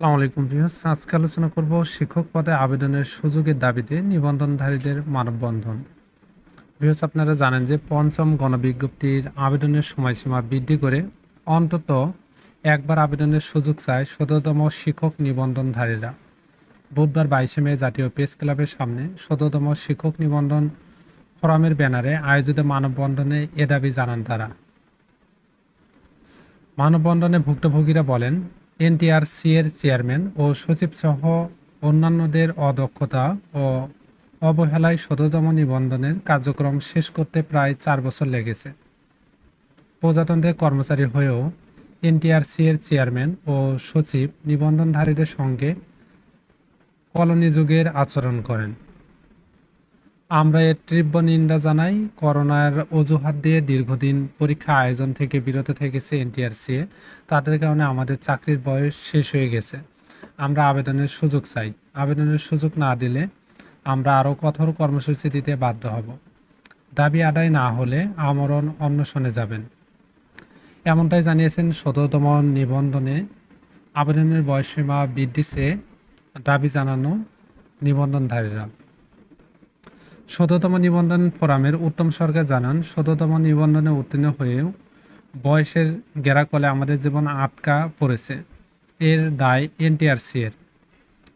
আসসালামু আলাইকুম ভিউয়ার্স। আজকে আলোচনা করব শিক্ষক পদে আবেদনের সুযোগের দাবিতে নিবন্ধনধারীদের মানববন্ধন। ভিউয়ার্স, আপনারা জানেন যে পঞ্চম গণবিজ্ঞপ্তির আবেদনের সময়সীমা বৃদ্ধি করে অন্তত একবার আবেদনের সুযোগ চায় শততম শিক্ষক নিবন্ধনধারীরা। বুধবার বাইশে মে জাতীয় প্রেস ক্লাবের সামনে শততম শিক্ষক নিবন্ধন ফোরামের ব্যানারে আয়োজিত মানববন্ধনে এ দাবি জানান তারা। মানববন্ধনে ভুক্তভোগীরা বলেন এনটিআরসি এর চেয়ারম্যান ও সচিব সহ অন্যান্যদের অদক্ষতা ও অবহেলায় শততম নিবন্ধনের কার্যক্রম শেষ করতে প্রায় চার বছর লেগেছে। প্রজাতন্ত্রের কর্মচারী হয়েও এনটিআরসি এর চেয়ারম্যান ও সচিব নিবন্ধনধারীদের সঙ্গে কলোনি যুগের আচরণ করেন। আমরা এর তীব্র নিন্দা জানাই। করোনার অজুহাত দিয়ে দীর্ঘদিন পরীক্ষা আয়োজন থেকে বিরত থেকেছে এনটিআরসি তাদের কারণে আমাদের চাকরির বয়স শেষ হয়ে গেছে। আমরা আবেদনের সুযোগ চাই। আবেদনের সুযোগ না দিলে আমরা আরও কঠোর কর্মসূচি দিতে বাধ্য হব। দাবি আদায় না হলে আমরণ অন্বেষণে যাবেন। এমনটাই জানিয়েছেন শততম নিবন্ধনে। আবেদনের বয়সসীমা বৃদ্ধি চেয়ে দাবি জানানো নিবন্ধনধারীরা। শততম নিবন্ধন ফোরামের উত্তম সরকার জানান শততম নিবন্ধনে উত্তীর্ণ হয়েও বয়সের গেরাকলে আমাদের জীবন আটকা পড়েছে। এর দায় এনটিআরসি এর।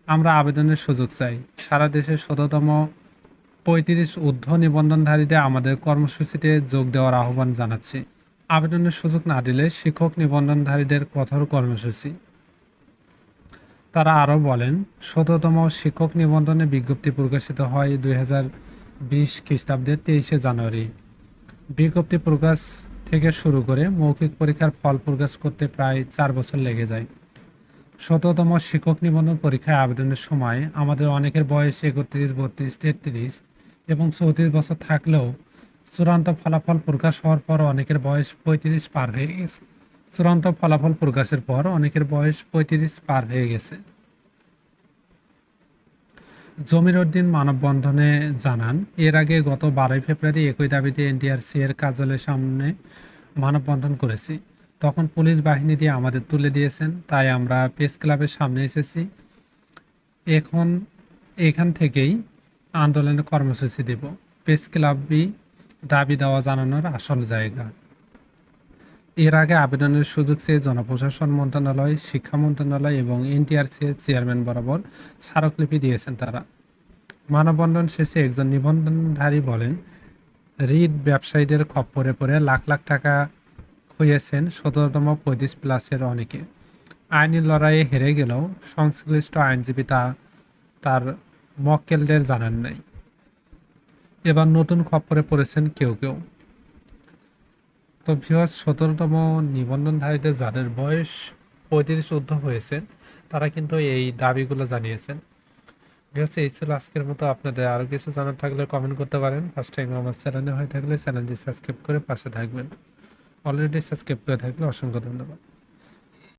আমরা আবেদনের সুযোগ চাই। সারা দেশে শততম পঁয়ত্রিশ ঊর্ধ্ব নিবন্ধনধারীদের আমাদের কর্মসূচিতে যোগ দেওয়ার আহ্বান জানাচ্ছি। আবেদনের সুযোগ না দিলে শিক্ষক নিবন্ধনধারীদের কঠোর কর্মসূচি। তারা আরও বলেন শততম শিক্ষক নিবন্ধনে বিজ্ঞপ্তি প্রকাশিত হয় দুই হাজার বিশ খ্রিস্টাব্দের তেইশে জানুয়ারি। বিজ্ঞপ্তি প্রকাশ থেকে শুরু করে মৌখিক পরীক্ষার ফল প্রকাশ করতে প্রায় চার বছর লেগে যায়। শততম শিক্ষক নিবন্ধন পরীক্ষায় আবেদনের সময় আমাদের অনেকের বয়স একত্রিশ, বত্রিশ, তেত্রিশ এবং চৌত্রিশ বছর থাকলেও চূড়ান্ত ফলাফল প্রকাশ হওয়ার পর অনেকের বয়স পঁয়ত্রিশ পার হয়ে গেছে। চূড়ান্ত ফলাফল প্রকাশের পর অনেকের বয়স পঁয়ত্রিশ পার হয়ে গেছে। জমির উদ্দিন মানববন্ধনে জানান, এর আগে গত বারোই ফেব্রুয়ারি একই দাবিতে এনটিআরসি এর কার্যালয়ের সামনে মানববন্ধন করেছি। তখন পুলিশ বাহিনী দিয়ে আমাদের তুলে দিয়েছেন, তাই আমরা প্রেস ক্লাবের সামনে এসেছি। এখন এখান থেকেই আন্দোলনের কর্মসূচি দেব। প্রেস ক্লাবই দাবি দেওয়া জানানোর আসল জায়গা। এর আগে আবেদনের সুযোগ চেয়ে জনপ্রশাসন মন্ত্রণালয়, শিক্ষা মন্ত্রণালয় এবং এনটিআরসি চেয়ারম্যান বরাবর স্মারকলিপি দিয়েছেন তারা। মানববন্ধন শেষে একজন নিবন্ধনধারী বলেন, রিট ব্যবসায়ীদের খপ্পরে পড়ে লাখ লাখ টাকা খুইয়েছেন সতেরোতম পঁয়ত্রিশ প্লাসের অনেকে। আইনি লড়াইয়ে হেরে গেলেও সংশ্লিষ্ট আইনজীবী তা, তার মক্কেলদের জানান নাই। এবার নতুন খপ্পরে পড়েছেন কেউ কেউ। তো ভিওয়ার্স সতেরোতম নিবন্ধনধারীদের যাদের বয়স পঁয়ত্রিশ ঊর্ধ্ব হয়েছে, তারা কিন্তু এই দাবিগুলো জানিয়েছেন। ভিওয়ার্স এই ছিল আজকের মতো। আপনাদের আরও কিছু জানার থাকলে কমেন্ট করতে পারেন। ফার্স্ট টাইম আমার চ্যানেলে হয়ে থাকলে চ্যানেলটি সাবস্ক্রাইব করে পাশে থাকবেন। অলরেডি সাবস্ক্রাইব করে থাকলে অসংখ্য ধন্যবাদ।